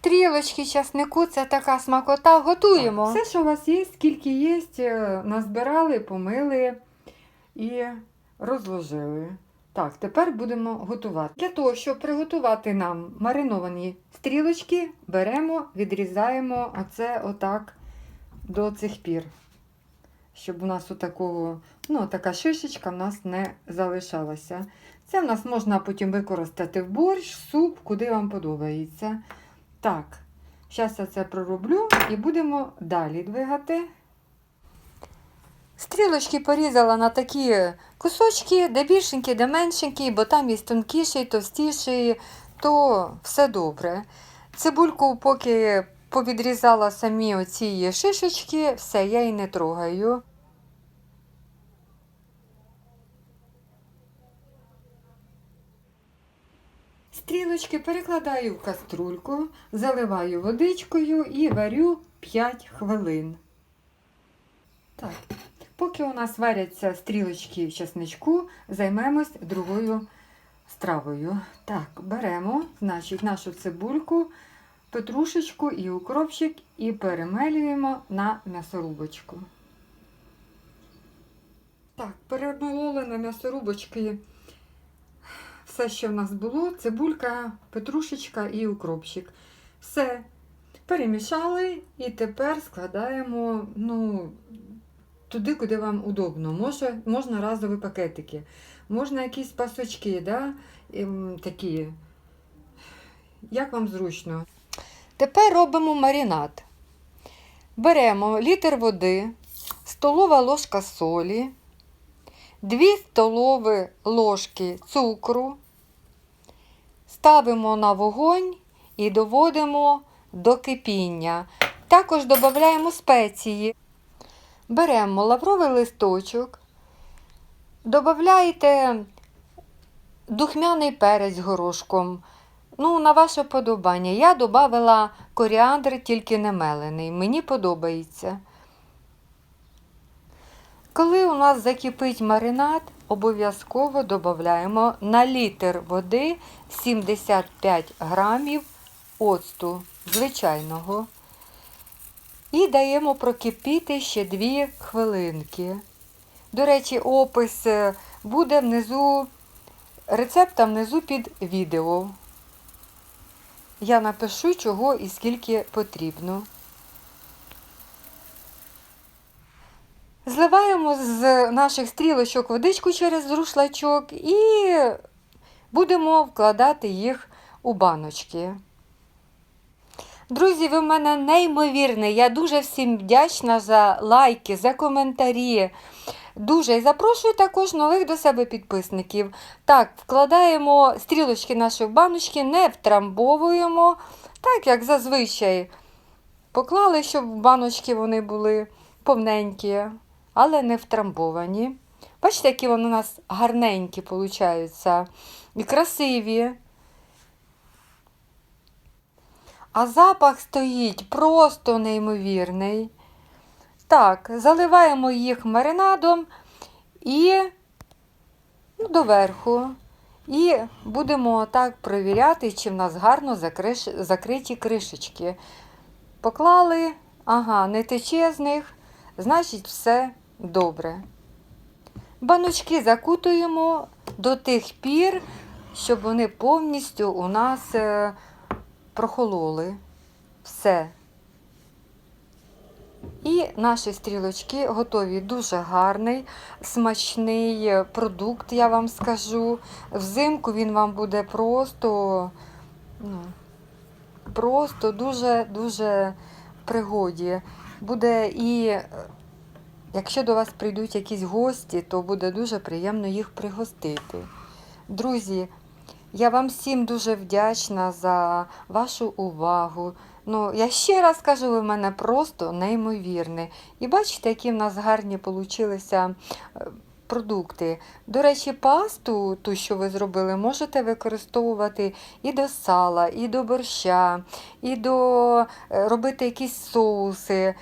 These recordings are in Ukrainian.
Стрілочки часнику це така смакота. Готуємо. Все, що у вас є, скільки є, е, назбирали, помили і розложили. Так, тепер будемо готувати. Для того, щоб приготувати нам мариновані стрілочки, беремо, відрізаємо оце отак до цих пір. Щоб у нас отакого, ну, така шишечка в нас не залишалася. Це в нас можна потім використати в борщ, суп, куди вам подобається. Так, зараз я це пророблю і будемо далі двигати. Стрілочки порізала на такі кусочки, де більшенькі, де меншенькі, бо там є тонкіший, товстіший, то все добре. Цибульку, поки повідрізала самі оці шишечки, все, я її не трогаю. Стрілочки перекладаю в каструльку, заливаю водичкою і варю 5 хвилин. Так, поки у нас варяться стрілочки в чесничку, займемось другою стравою. Так, беремо, значить, нашу цибульку, петрушечку і укропчик і перемелюємо на м'ясорубочку. Так, перемололи на м'ясорубочки все, що в нас було: цибулька, петрушечка і укропчик. Все. Перемішали і тепер складаємо ну, туди, куди вам удобно. Може, можна разові пакетики, можна якісь пасочки, да? ем, такі. Як вам зручно? Тепер робимо маринад. Беремо літр води, столова ложка солі, 2 столові ложки цукру, ставимо на вогонь і доводимо до кипіння. Також додаємо спеції. Беремо лавровий листочок, додаєте духмяний перець горошком. Ну, на ваше подобання. Я додала коріандр, тільки не мелений. Мені подобається. Коли у нас закипить маринад, обов'язково додаємо на літр води 75 грамів оцту звичайного. І даємо прокипіти ще 2 хвилинки. До речі, опис е, буде внизу, рецепта внизу під відео. Я напишу, чого і скільки потрібно. Зливаємо з наших стрілочок водичку через рушлачок і будемо вкладати їх у баночки. Друзі, ви в мене неймовірні. Я дуже всім вдячна за лайки, за коментарі. Дуже і запрошую також нових до себе підписників. Так, вкладаємо стрілочки наші в баночки, не втрамбовуємо, так як зазвичай поклали, щоб баночки вони були повненькі, але не втрамбовані. Бачите, які вони у нас гарненькі получаються і красиві. А запах стоїть просто неймовірний. Так, заливаємо їх маринадом і ну, доверху. І будемо так перевіряти, чи в нас гарно закриш... закриті кришечки. Поклали, ага, не тече з них, значить, все добре. Баночки закутуємо до тих пір, щоб вони повністю у нас е, прохололи. Все. І наші стрілочки готові. Дуже гарний, смачний е, продукт, я вам скажу. Взимку він вам буде просто, ну, просто дуже-дуже пригоді. Буде і, е, якщо до вас прийдуть якісь гості, то буде дуже приємно їх пригостити. Друзі, я вам всім дуже вдячна за вашу увагу. Ну, я ще раз кажу, ви в мене просто неймовірні. І бачите, які в нас гарні получилися е, продукти. До речі, пасту, ту, що ви зробили, можете використовувати і до сала, і до борща, і до е, робити якісь соуси.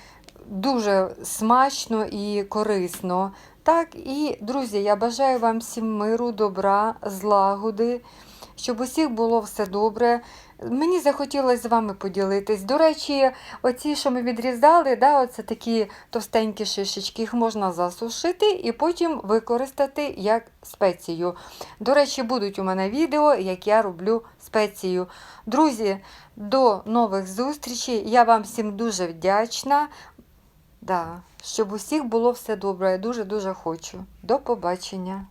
Дуже смачно і корисно. Так, і, друзі, я бажаю вам всім миру, добра, злагоди щоб усіх було все добре. Мені захотілося з вами поділитись. До речі, оці, що ми відрізали, да, оце такі товстенькі шишечки, їх можна засушити і потім використати як спецію. До речі, будуть у мене відео, як я роблю спецію. Друзі, до нових зустрічей. Я вам всім дуже вдячна. Да, щоб усіх було все добре. Я дуже-дуже хочу. До побачення.